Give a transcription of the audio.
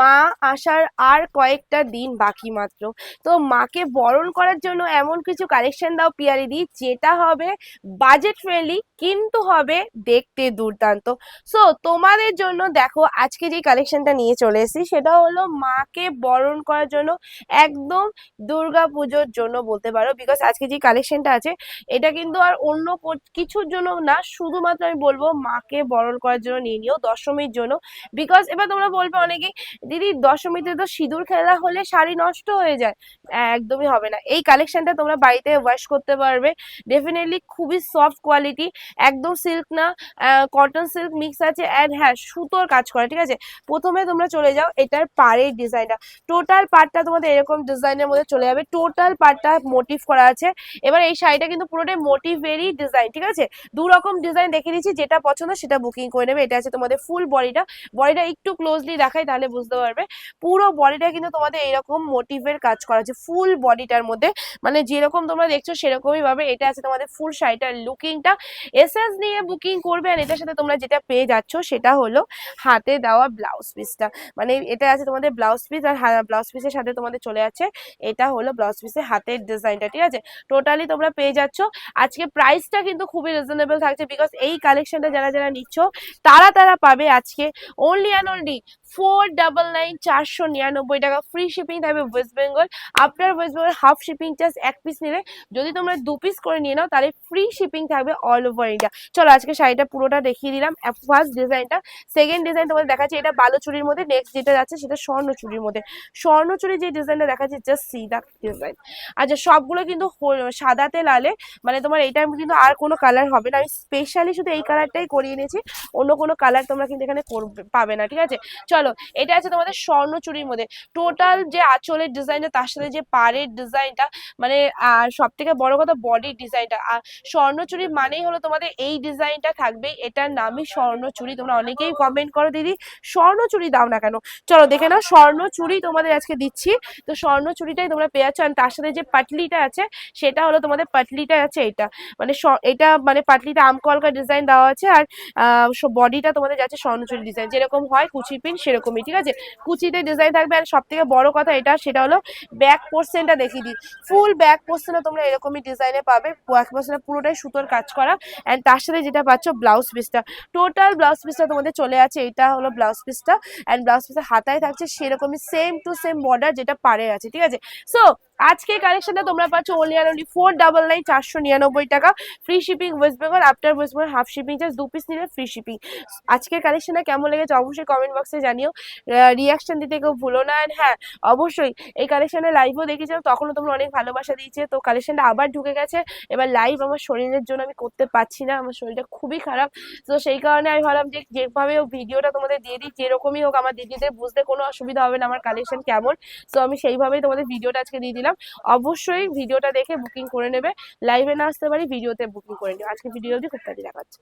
মা আসার আর কয়েকটা দিন বাকি মাত্র। তো মাকে বরণ করার জন্য এমন কিছু কালেকশন দাও পিয়ারিদি যেটা হবে বাজেট ফ্রেন্ডলি কিন্তু হবে দেখতে দুর্দান্ত। সো তোমাদের জন্য দেখো আজকে যে কালেকশনটা নিয়ে চলে এসেছি, সেটা হলো মাকে বরণ করার জন্য একদম দুর্গা পুজোর জন্য বলতে পারো। বিকজ আজকে যে কালেকশনটা আছে, এটা কিন্তু আর অন্য কিছুর জন্য না, শুধুমাত্র আমি বলব মাকে বরণ করার জন্য নিয়ে নিও দশমীর জন্য। বিকজ এবার তোমরা বলবে অনেকেই দিদি, দশমীতে তো সিঁদুর খেলা হলে শাড়ি নষ্ট হয়ে যায়। একদমই হবে না। এই কালেকশনটা তোমরা বাড়িতে ওয়াশ করতে পারবে। ডেফিনেটলি খুবই সফট কোয়ালিটি একদম সিল্ক না কটন সিল্ক মিক্স আছে অ্যান্ড হ্যাঁ সুতোর কাজ করা, ঠিক আছে? প্রথমে তোমরা চলে যাও এটার পাড়ের ডিজাইনটা টোটাল পার্টটা তোমাদের এরকম ডিজাইনের মধ্যে চলে যাবে। টোটাল পার্টটা মোটিভ করা আছে। এবার এই শাড়িটা কিন্তু পুরোটাই মোটিভেরই ডিজাইন ঠিক আছে? দু রকম ডিজাইন দেখে দিচ্ছি, যেটা পছন্দ সেটা বুকিং করে নেবে। এটা আছে তোমাদের ফুল বডিটা বডিটা একটু ক্লোজলি দেখাই, তাহলে বুঝতে পারবে। পুরো বডিটা কিন্তু তোমাদের এরকম মোটিভের কাজ করা আছে। ফুল বডিটার মধ্যে। মানে যেরকম তোমরা দেখছ, সেরকমই ভাবে এটা আছে তোমাদের ফুল শাড়িটার লুকিংটা এসএস নিয়ে বুকিং করবে আর এটার সাথে তোমরা যেটা পেয়ে যাচ্ছ, সেটা হলো হাতে দেওয়া ব্লাউজ পিসটা মানে এটা আছে তোমাদের ব্লাউজ পিস আর ব্লাউজ পিসের সাথে তোমাদের চলে যাচ্ছে। এটা হলো ব্লাউজ পিসের হাতের ডিজাইনটা ঠিক আছে? টোটালি তোমরা পেয়ে যাচ্ছ। আজকে প্রাইসটা কিন্তু খুবই রিজনেবল থাকছে বিকজ এই কালেকশনটা যারা যারা নিচ্ছ, তারা তারা পাবে আজকে only and only four double nine চারশো নিরানব্বই টাকা। ফ্রি শিপিং থাকবে ওয়েস্ট বেঙ্গল আপনার West Bengal half shipping charge এক পিস নিলে, যদি তোমরা দু পিস করে নিয়ে নাও, তাহলে ফ্রি শিপিং থাকবে অল ওভার ইন্ডিয়া চলো, আজকে শাড়িটা পুরোটা দেখিয়ে দিলাম। ফার্স্ট ডিজাইনটা সেকেন্ড ডিজাইন তোমাদের দেখাচ্ছি, এটা বালো চুরির মধ্যে। নেক্সট যেটা যাচ্ছে, সেটা স্বর্ণ চুরির মধ্যে। স্বর্ণ চুরি যে ডিজাইনটা দেখাচ্ছে জাস্ট সি ডিজাইন আচ্ছা সবগুলো কিন্তু সাদাতে লালে। মানে তোমার এইটার কিন্তু আর কোনো কালার হবে না। আমি স্পেশালি শুধু এই কালারটাই করিয়ে নিয়েছি অন্য কোনো কালার তোমরা কিন্তু এখানে পাবে না, ঠিক আছে? চলো, এটা আছে তোমাদের স্বর্ণ চুরির মধ্যে। টোটাল যে আঁচলের ডিজাইনটা তার সাথে যে পাড়ের ডিজাইনটা মানে আর সব থেকে বড় কথা বডির ডিজাইনটা আর স্বর্ণচুরি মানেই হলো তোমাদের এই ডিজাইনটা থাকবে, এটার নামই স্বর্ণ স্বর্ণচুরি তোমরা অনেকেই কমেন্ট করো, দিদি, স্বর্ণ স্বর্ণচুরি দাও না কেন? চলো, দেখে নাও স্বর্ণচুরি তোমাদের আজকে দিচ্ছি। তো স্বর্ণচুরিটাই তোমরা পেয়ে যাচ্ছ। আর তার সাথে যে পাটলিটা আছে, সেটা হলো তোমাদের পাটলিটা আছে এটা। মানে এটা মানে পাটলিটা আমকলকা ডিজাইন দেওয়া আছে। আর বডিটা তোমাদের যাচ্ছে স্বর্ণচুরি ডিজাইন যেরকম হয় কুচি পিন, সেরকমই, ঠিক আছে? কুচিতে ডিজাইন থাকবে আর সব থেকে বড় কথা এটা, সেটা হলো ব্যাক পোর্শনটা দেখিয়ে দিই। ফুল ব্যাক পোর্শনে তোমরা এরকমই ডিজাইনে পাবে। ব্যাক পোর্শনে পুরোটাই সুতোর কাজ করা। অ্যান্ড তার সাথে যেটা পাচ্ছ ব্লাউজ পিসটা টোটাল ব্লাউজ পিসটা তোমাদের চলে আছে। এটা হলো ব্লাউজ পিসটা অ্যান্ড ব্লাউজ পিসের হাতায় থাকছে সেরকমই সেম টু সেম বর্ডার যেটা পারে আছে। ঠিক আছে? সো আজকে কালেকশনটা তোমরা পাচ্ছ ওনলি আর অনলি ফোর ডাবল নাইন চারশো নিরানব্বই টাকা। Free shipping West Bengal after West Bengal half shipping charge দু পিস নিলে ফ্রি শিপিং আজকের কালেকশনটা কেমন লেগেছে অবশ্যই কমেন্ট বক্সে জানিও। রিয়াকশন দিতে কেউ ভুলো না। অ্যান্ড হ্যাঁ অবশ্যই এই কালেকশনে লাইভও দেখেছিলাম তখনও তোমরা অনেক ভালোবাসা দিয়েছে। তো কালেকশনটা আবার ঢুকে গেছে। এবার লাইভ আমার শরীরের জন্য আমি করতে পারছি না, আমার শরীরটা খুবই খারাপ। তো সেই কারণে আমি ভাবলাম যে যেভাবে ভিডিওটা তোমাদের দিয়ে দিই, যেরকমই হোক আমার দিদিদের বুঝতে কোনো অসুবিধা হবে না আমার কালেকশন কেমন। তো আমি সেইভাবেই তোমাদের ভিডিওটা আজকে দিয়ে দিলাম। অবশ্যই ভিডিওটা দেখে বুকিং করে নেবে। লাইভে না আসতে পারি ভিডিওতে বুকিং করে নেবে আজকে ভিডিও দিয়ে খুব তাড়াতাড়ি দেখাচ্ছে।